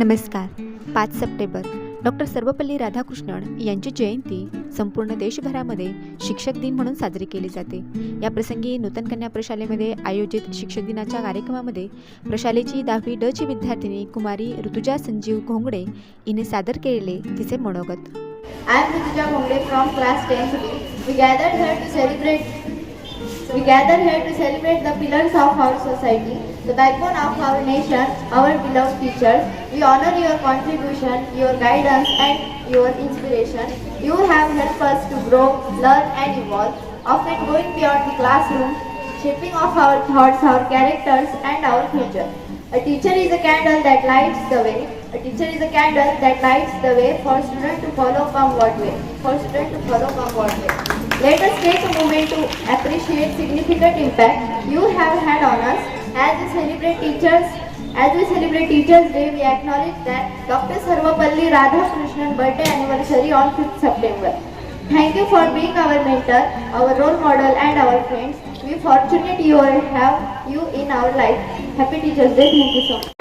नमस्कार. पाच September doctor Sarvepalli Radhakrishnan यांची जयंती संपूर्ण देशभरामध्ये शिक्षक दिन म्हणून साजरी केली जाते. या प्रसंगी नूतन कन्या प्रशालेमध्ये आयोजित शिक्षक दिनाच्या कार्यक्रमामध्ये प्रशालेची दहावी ड ची विद्यार्थिनी कुमारी ऋतुजा संजीव घोंगडे हिने सादर केलेले तिचे मनोगत. I am Rutuja Ghongade from class ten We gathered here to celebrate. We gather here to celebrate the pillars of our society, the backbone of our nation, our beloved teachers. We honor your contribution, your guidance, and your inspiration. You have helped us to grow, learn, and evolve, often going beyond the classroom, shaping of our thoughts, our characters, and our future. A teacher is a candle that lights the way. A teacher is a candle that lights the way for students to follow from what way. For students to follow from what way. Let us take a moment to appreciate significant impact you have had on us. As we celebrate teachers, as we celebrate Teachers Day, we acknowledge that Dr. Sarvapalli Radhakrishnan birthday anniversary on 5th September. Thank you for being our mentor, our role model, and our friends. We fortunate you have you in our life. Happy Teachers Day. Thank you so much.